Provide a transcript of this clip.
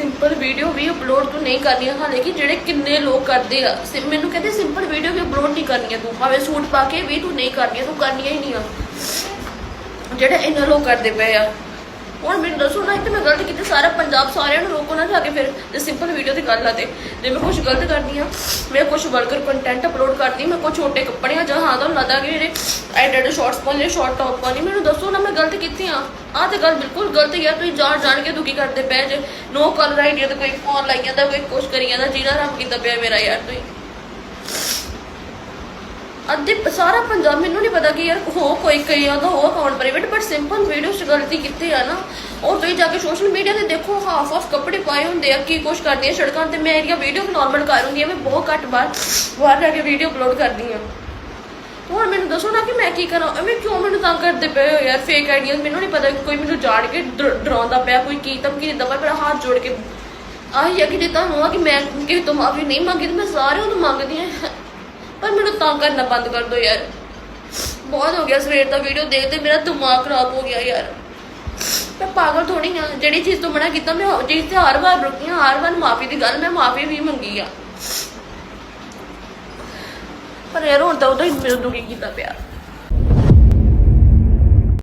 Simple video ਵੀ upload ਤੂੰ ਨਹੀਂ ਕਰਨੀਆਂ, ਹਾਲੇ ਕਿ ਜਿਹੜੇ ਕਿੰਨੇ ਲੋਕ ਕਰਦੇ ਆ। ਸਿ- ਮੈਨੂੰ ਕਹਿੰਦੇ ਸਿੰਪਲ ਵੀਡੀਓ ਵੀ ਅਪਲੋਡ ਨਹੀਂ ਕਰਨੀਆਂ ਤੂੰ, ਭਾਵੇਂ ਸੂਟ ਪਾ ਕੇ ਵੀ ਤੂੰ ਨਹੀਂ ਕਰਨੀਆਂ, ਤੂੰ ਕਰਨੀਆਂ ਹੀ ਨਹੀਂ ਆ। ਜਿਹੜੇ ਇੰਨਾ ਲੋਕ ਕਰਦੇ ਪਏ ਆ। ਹੁਣ ਮੈਨੂੰ ਦੱਸੋ ਨਾ ਕਿ ਮੈਂ ਗਲਤ ਕੀਤੀ, ਸਾਰਾ ਪੰਜਾਬ ਸਾਰਿਆਂ ਨੂੰ ਰੋਕੋ ਨਾ ਜਾ ਕੇ ਫਿਰ ਜੇ ਸਿੰਪਲ ਵੀਡੀਓ ਦੀ ਗੱਲ ਆ ਤੇ। ਜੇ ਮੈਂ ਕੁਝ ਗਲਤ ਕਰਦੀ ਆ, ਮੈਂ ਕੁਝ ਵਲਗਰ ਕੰਟੈਂਟ ਅਪਲੋਡ ਕਰਦੀ, ਮੈਂ ਕੁਝ ਛੋਟੇ ਕੱਪੜੇ ਆ ਜਾਂ ਹਾਂ ਤਾਂ ਲੱਦਾ ਕਿ ਜਿਹੜੇ ਐਡਿਟ ਸ਼ਾਰਟਸ ਪਾਉਂਦੇ ਸ਼ਾਰਟ ਟੌਪ ਮੈਨੂੰ ਦੱਸੋ ਨਾ ਮੈਂ ਗਲਤ ਕੀਤੀ ਆ ਆਹ ਤੇ ਗੱਲ ਬਿਲਕੁਲ ਗਲਤ ਹੀ ਤੁਸੀਂ ਜਾਣ ਜਾਣ ਕੇ ਦੁਖੀ ਕਰਦੇ ਪਏ ਜੇ। ਨੋ ਕਲਰ ਆਈਡੀਆ ਤੇ ਕੋਈ ਫੋਨ ਲਾਈ ਜਾਂਦਾ, ਕੋਈ ਕੁਛ ਕਰੀ ਜਾਂਦਾ ਜਿਹੜਾ ਰੱਬ ਕੀਤਾ ਪਿਆ ਮੇਰਾ ਯਾਰ ਤੁਸੀਂ। ਅੱਧੇ ਸਾਰਾ ਪੰਜਾਬ ਮੈਨੂੰ ਨਹੀਂ ਪਤਾ ਕਿ ਯਾਰ ਹੋ ਕੋਈ ਕਈ ਉਹਦਾ ਹੋ account private but simple video ਚ ਗਲਤੀ ਕੀਤੀ ਆ ਨਾ। ਉਹ ਤੁਸੀਂ ਜਾ ਕੇ ਸੋਸ਼ਲ ਮੀਡੀਆ ਤੇ ਦੇਖੋ ਹਾਫ ਆਫ ਕੱਪੜੇ ਪਾਏ ਹੁੰਦੇ ਆ, ਕੀ ਕੁਛ ਕਰਦੀ ਆ ਸੜਕਾਂ ਤੇ। ਮੈਂ ਇਹਦੀਆਂ ਵੀਡੀਓ ਨੋਰਮਲ ਕਰ ਹੁੰਦੀ ਆ, ਮੈਂ ਬਹੁਤ ਘੱਟ ਬਾਹਰ ਬਾਹਰ ਜਾ ਕੇ ਵੀਡੀਓ ਅਪਲੋਡ ਕਰਦੀ ਆ। ਹੁਣ ਮੈਨੂੰ ਦੱਸੋ ਨਾ ਕਿ ਮੈਂ ਕੀ ਕਰਾਂ? ਐਵੇਂ ਕਿਉਂ ਮੈਨੂੰ ਤੰਗ ਕਰਦੇ ਪਏ ਹੋ ਯਾਰ ਫੇਕ ਆਈਡੀਆ ਮੈਨੂੰ ਨਹੀਂ ਪਤਾ ਕੋਈ ਮੈਨੂੰ ਜਾਣ ਕੇ ਡਰ- ਡਰਾਉਂਦਾ ਪਿਆ, ਕੋਈ ਕੀ ਧਮਕੀ ਦਿੰਦਾ ਪਿਆ, ਮੇਰਾ ਹੱਥ ਜੋੜ ਕੇ। ਆਹੀ ਆ ਕਿ ਜੇ ਤੁਹਾਨੂੰ ਆ ਕਿ ਮੈਂ ਕਿਸੇ ਤੋਂ ਮਾਫੀ ਨਹੀਂ ਮੰਗੀ, ਤੇ ਮੈਂ ਸਾਰਿਆਂ ਤੋਂ ਮੰਗਦੀ ਆ। ਪਰ ਮੈਨੂੰ ਤੰਗ ਕਰਨਾ ਬੰਦ ਕਰ ਦਿਓ ਯਾਰ। ਬਹੁਤ ਹੋ ਗਿਆ ਸਵੇਰ ਦਾ ਵੀਡੀਓ ਦੇਖਦੇ ਮੇਰਾ ਦਿਮਾਗ ਖਰਾਬ ਹੋ ਗਿਆ ਯਾਰ। ਮੈਂ ਪਾਗਲ ਥੋੜੀ ਆ, ਜਿਹੜੀ ਚੀਜ਼ ਤੋਂ ਮਨਾ ਕੀਤਾ, ਮੈਂ ਉਹ ਚੀਜ਼ ਤੇ ਹਰ ਵਾਰ ਰੁਕੀ ਹਾਂ ਹਰ ਵਾਰ ਮਾਫੀ ਦੀ ਗੱਲ, ਮੈਂ ਮਾਫੀ ਵੀ ਮੰਗੀ ਆ। ਪਰ ਯਾਰ ਹੁਣ ਤਾਂ ਉਹਦਾ ਹੀ ਮੈਨੂੰ ਦੁਖੀ ਕੀਤਾ ਪਿਆ।